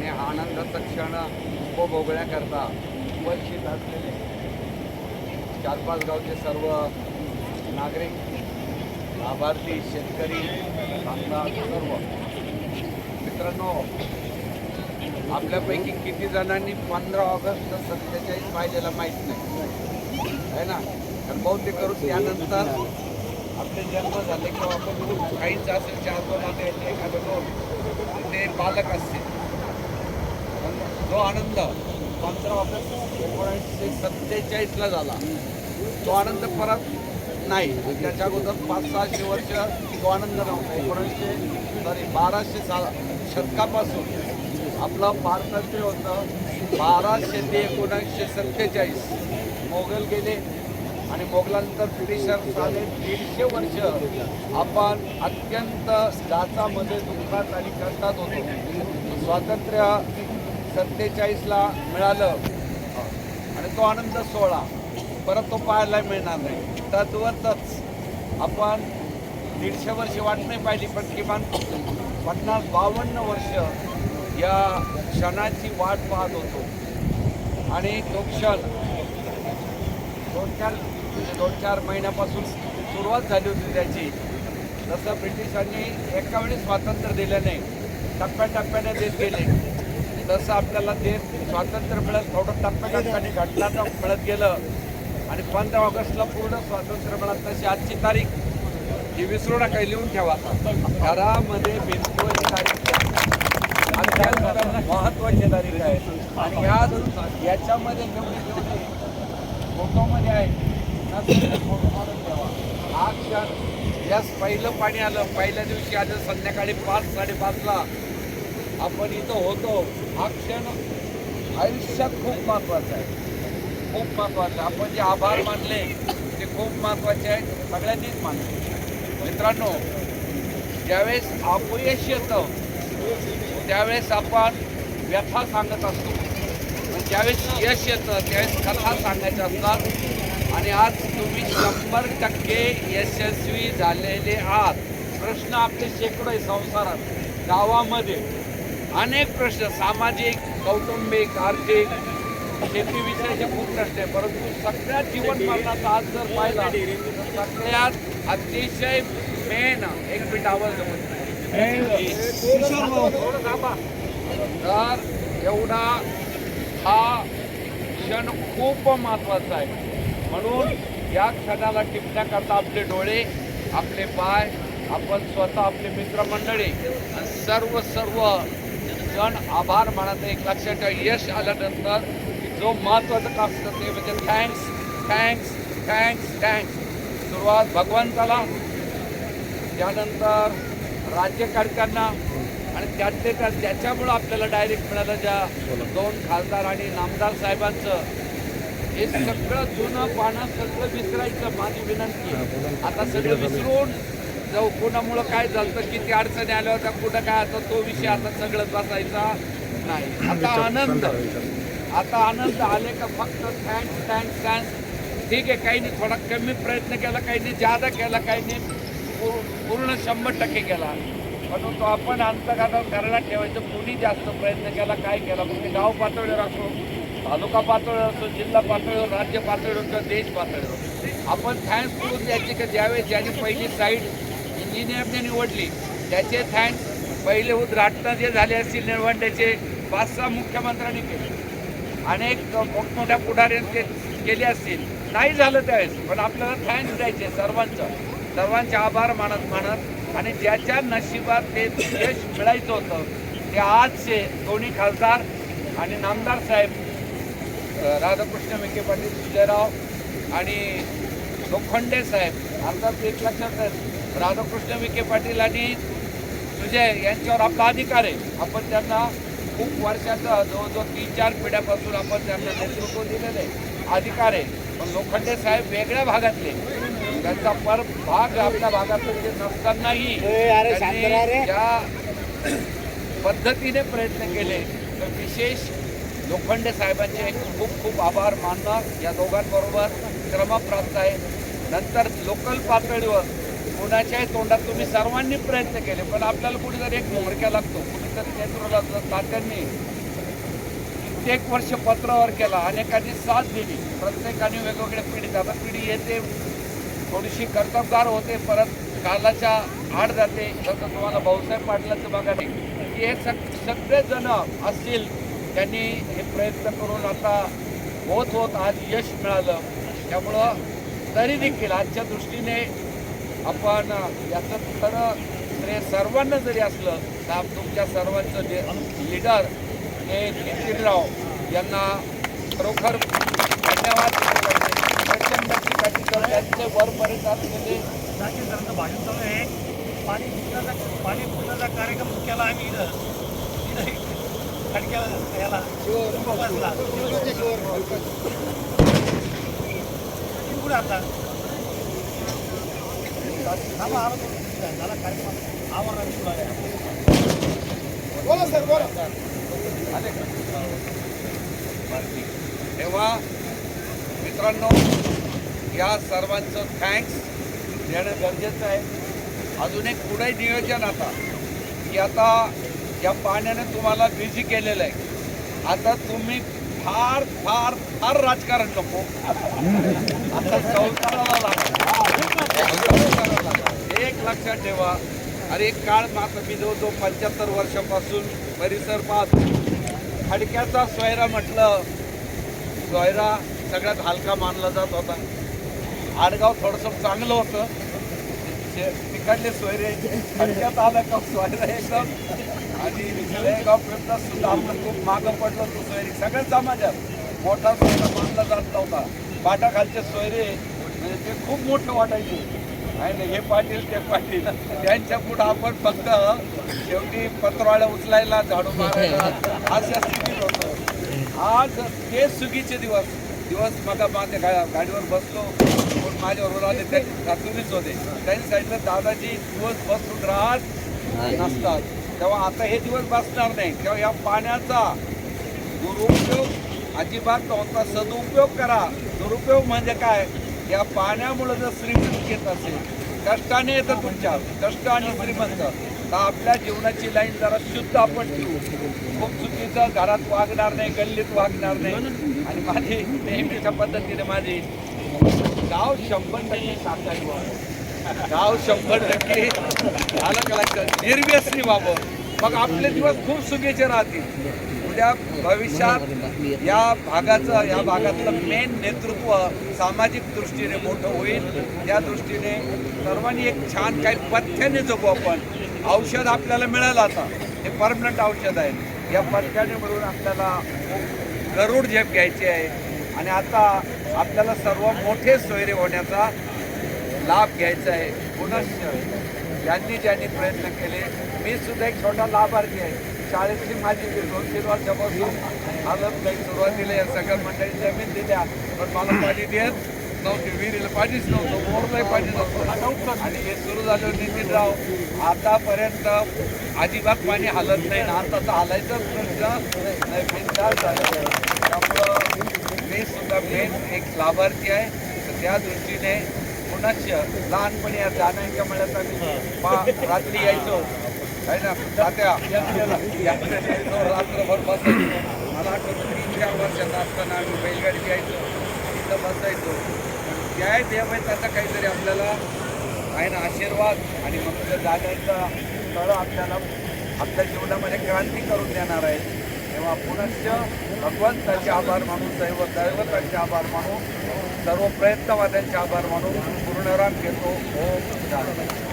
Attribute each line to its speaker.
Speaker 1: आणि हा आनंदाचा क्षण उपभोगण्याकरता उपस्थित असलेले चार पाच गावचे सर्व नागरिक लाभार्थी शेतकरी आमदार सर्व. मित्रांनो आपल्यापैकी किती जणांनी पंधरा ऑगस्ट सत्तेचाळीस पाहिलेला माहीत नाही. आहे ना? तर बहुतेक करून त्यानंतर आपले जन्म झाले किंवा आपण काहीच असेल चार दोन आले एखादं दोन ते पालक असतील. पण जो आनंद पंधरा ऑगस्ट एकोणीसशे सत्तेचाळीसला झाला. तो आनंद परत नाही. त्याच्या अगोदर पाच सहाशे वर्ष तो आनंद नव्हता. एकोणीसशे सॉरी बाराशे सा शतकापासून आपलं भारताचे होतं बाराशे ते एकोणीसशे सत्तेचाळीस. मोगल गेले आणि मोगलानंतर ब्रिटिशर झाले दीडशे वर्ष आपण अत्यंत जाचामध्ये दुःखात आणि कष्टात होतो. स्वातंत्र्य सत्तेचाळीसला मिळालं. आणि तो आनंद सोळा परत तो पाहायला मिळणार नाही. तद्वतच आपण दीडशे वर्ष वाट नाही पाहिली पण किमान पन्नास बावन्न वर्ष या क्षणाची वाट पाहत होतो. आणि तो क्षण दोन चार म्हणजे दोन चार महिन्यापासून सुरुवात झाली होती त्याची. जसं ब्रिटिशांनी एका वेळी स्वातंत्र्य दिलं नाही टप्प्याटप्प्याने देत गेले. तसं आपल्याला ते स्वातंत्र्य मिळत थोडं टप्प्याटप्प्याने घटना मिळत गेलं. आणि पंधरा ऑगस्टला पूर्ण स्वातंत्र्य मिळत तशी आजची तारीख ही विसरू नका लिहून ठेवा. घरामध्ये ही तारीख महत्वाची तारीख आहे. आणि या याच्यामध्ये जेवढे फोटोमध्ये आहे फोटो काढून ठेवा. क्षण यास पहिलं पाणी आलं. पहिल्या दिवशी आलं संध्याकाळी पाच साडेपाचला आपण इथं होतो हा क्षण आयुष्यात खूप महत्त्वाचा आहे. खूप महत्त्वाचं. आहे आपण जे आभार मानले ते खूप महत्त्वाचे आहेत. सगळ्यांनीच मानले. मित्रांनो ज्यावेळेस अपयश येतं त्यावेळेस आपण व्यथा सांगत असतो. पण ज्यावेळेस यश येतं त्यावेळेस कथा सांगायच्या असतात. आणि आज तुम्ही शंभर टक्के यशस्वी झालेले आहात. प्रश्न आपले शेकडो आहे संसारात गावामध्ये. अनेक प्रश्न सामाजिक कौटुंबिक आर्थिक शेतीविषयीचे खूप प्रश्न आहे परंतु सगळ्यात जीवन मरणाचा आज जर पाहिला सगळ्यात अतिशय मेन एक मिनिट आवाज. तर एवढा हा क्षण खूप महत्त्वाचा आहे. म्हणून या क्षणाला टिपण्याकरता आपले डोळे आपले पाय आपण स्वतः आपले मित्रमंडळी आणि सर्व सर्व जण आभार मानत एक लक्षात ठेवा. यश आल्यानंतर जो महत्त्वाचं काम ते म्हणजे थँक्स थँक्स थँक्स थँक्स सुरुवात भगवंताला. त्यानंतर राज्यकर्त्यांना आणि त्यातले त्या त्याच्यामुळं आपल्याला डायरेक्ट मिळालं ज्या दोन खासदार आणि नामदार साहेबांचं हे सगळं जुनं पानं सगळं विसरायचं. माझी विनंती. आता सगळं विसरून जाऊ कोणामुळं काय झालं तर किती अडचणी आल्या होत्या कुठं काय आता तो विषय आता सगळं बसायचा नाही. आता आनंद. आता आनंद आले का फक्त थँक्स थँक्स थँक्स ठीक आहे काही नाही थोडा कमी प्रयत्न केला काहींनी जादा केला काहींनी पू- पूर्ण शंभर टक्के केला. परंतु आपण अंतर्गत करण्यात ठेवायचं कुणी जास्त प्रयत्न केला काय केला ते गाव पातळीवर असो तालुका पातळीवर असो जिल्हा पातळीवर राज्य पातळीवर किंवा देश पातळीवर. आपण थँक्स करून द्यायचे की? ज्यावेळेस ज्याने पहिली साईड इंजिनियरने निवडली त्याचे थँक्स पहिले उद्घाटन जे झाले असतील निळवंड्याचे पाच सहा मुख्यमंत्र्यांनी केले. अनेक मोठमोठ्या पुढाऱ्यांनी ते केले असतील. नाही झालं त्यावेळेस पण आपल्याला थँक्स द्यायचे सर्वांचं. सर्वांचे आभार मानत मानत आणि ज्याच्या नशिबात ते यश मिळायचं होतं ते आजचे दोन्ही खासदार आणि नामदार साहेब राधाकृष्ण विखे पाटील सुजयराव आणि लोखंडे साहेब अर्थात एक लक्षात राहिले. राधाकृष्ण विखे पाटील आणि सुजय यांच्यावर आपला अधिकार आहे. आपण त्यांना खूप वर्षाचा जवळजवळ तीन चार पिढ्यापासून आपण त्यांना नेतृत्व दिलेलं आहे. अधिकार आहे. पण लोखंडे साहेब वेगळ्या भागातले. त्यांचा पर भाग आपल्या भागातून जे नसतानाही ज्या पद्धतीने प्रयत्न केले तर विशेष लोखंडे साहेबांचे खूप खूप आभार मानणं या दोघांबरोबर क्रमप्राप्त आहे. नंतर लोकल पातळीवर कोणाच्याही तोंडात तुम्ही सर्वांनी प्रयत्न केले पण आपल्याला कुठेतरी एक मोहरक्या लागतो. कुठेतरी नेतृत्वाला तात्यांनी. कित्येक वर्ष पत्रावर केला अनेकांनी साथ दिली. प्रत्येकाने वेगवेगळ्या पिढीत आता पिढी येते थोडीशी कर्तबगार होते परत कालाच्या आड जाते. जसं तुम्हाला भाऊसाहेब पाटलाचं बघा नाही की हे सग सगळेजण असतील त्यांनी हे प्रयत्न करून आता होत होत आज यश मिळालं. त्यामुळं तरी देखील आजच्या दृष्टीने आपण याचं खरं श्रेय सर्वांना जरी असलं तर आप- तुमच्या सर्वांचं जे लीडर हे नितीनराव यांना खरोखर धन्यवाद. प्रचंड ठिकाणी त्यांचे वरपर्यंत असलेले
Speaker 2: भाषण चालू आहे. पाणी फुटण्याचा पाणी फुटण्याचा कार्यक्रम केला आम्ही इथं. इथं खडक्या याला पुढे आता थांबा, आलो तो. आहे.
Speaker 1: तेव्हा मित्रांनो या सर्वांचं थँक्स देणं गरजेचं आहे अजून एक पुढे नियोजन आता की आता या पाण्याने तुम्हाला बिझी केलेलं आहे आता तुम्ही फार फार फार राजकारण नको. आता संसाराला लागला. एक लक्षात ठेवा. अरे एक काळ मात्र मी जवळ जो पंच्याहत्तर वर्षापासून परिसर पाहतो. खडक्याचा सोयरा म्हटलं सोयरा सगळ्यात हलका मानला जात होता. आडगाव थोडंसं चांगलं होतं. शे- तिकडले सोयरे खडक्यात आलं का सोयरा एकदम आणि जळगाव पेपरात सुद्धा आपलं खूप मागं पडलं तो सोयरी सगळ्याच समाजात मोठा सोयरा मानला जात नव्हता. पाटाखालचे सोयरे म्हणजे ते खूप मोठं वाटायचे. ना हे पाटील ते पाटील. त्यांच्या पुढं आपण फक्त शेवटी पत्रवाळ्या उचलायला झाडू मारायला अशा स्थितीत होतो. आज ते चुकीचे दिवस. दिवस मग माझ्या गा गाडीवर बसलो. कोण माझ्याबरोबर आले ते सातुरीच होते. त्यांनी सांगितलं दादाजी दिवस बसून राहत नसतात. तेव्हा आता हे दिवस बसणार नाही. तेव्हा या पाण्याचा दुरुपयोग अजिबात नव्हता. सदुपयोग करा. दुरुपयोग म्हणजे काय? या पाण्यामुळे जर श्रीमंत येत असेल कष्टाने येतं तुमच्या कष्ट आणि श्रीमंत. तर आपल्या जीवनाची लाईन जरा शुद्ध आपण ठेवू. खूप चुकीचं घरात वागणार नाही गल्लीत वागणार नाही. आणि माझी नेहमीच्या पद्धतीने माझी गाव शंभर टक्के शाकाहारी व्हावं गाव शंभर टक्के आलं का लक्षात निर्व्यसनी व्हावं. मग आपले दिवस खूप सुखीचे राहतील. उद्या भविष्यात या भागाचं या भागातलं मेन नेतृत्व सामाजिक दृष्टीने मोठं होईल. त्या दृष्टीने सर्वांनी एक छान काही पथ्याने जगू आपण. औषध आपल्याला मिळालं आता. हे परमनंट औषध आहे. या पथ्याने मिळून आपल्याला गरुड झेप घ्यायची आहे. आणि आता आपल्याला सर्व मोठे सोयरे होण्याचा लाभ घ्यायचा आहे. पुनश्च ज्यांनी ज्यांनी प्रयत्न केले मी सुद्धा एक छोटा लाभार्थी आहे. शाळेतली माझी दोन तीन वर्षापासून हालत काही सुरुवातीला या सगळ्या मंडळी जमीन दिल्या पण मला पाणी देत नव्हती विहिरीला पाणीच नव्हतं मोरलाही पाणी नव्हतं. आणि हे सुरू झालं नितीनराव आतापर्यंत अजिबात पाणी हलत नाही ना आता तर हालायचाच प्रश्न नाही झाला त्यामुळं मी सुद्धा मेन एक लाभार्थी आहे. तर त्या दृष्टीने पुनश्च लहानपणी या जाण्याच्या मळ्यात आम्ही पा- रात्री यायचो. आहे ना? तात्या रात्रभर बसायचो. मला आठवतं तीन चार वर्षाचा असताना आम्ही बैलगाडीत यायचो. तिथं बसायचो. त्या देव आहे त्याचा काहीतरी आपल्याला आहे ना आशीर्वाद आणि मग त्या जाण्याचा स्थळ आपल्याला आपल्या जीवनामध्ये क्रांती करून देणार आहे. तेव्हा पुनश्च भगवंताचे आभार मानून दैव दैवतांचे आभार मानून सर्व प्रयत्नवाद्यांचे आभार मानून पूर्णराम घेतो. ओम शांती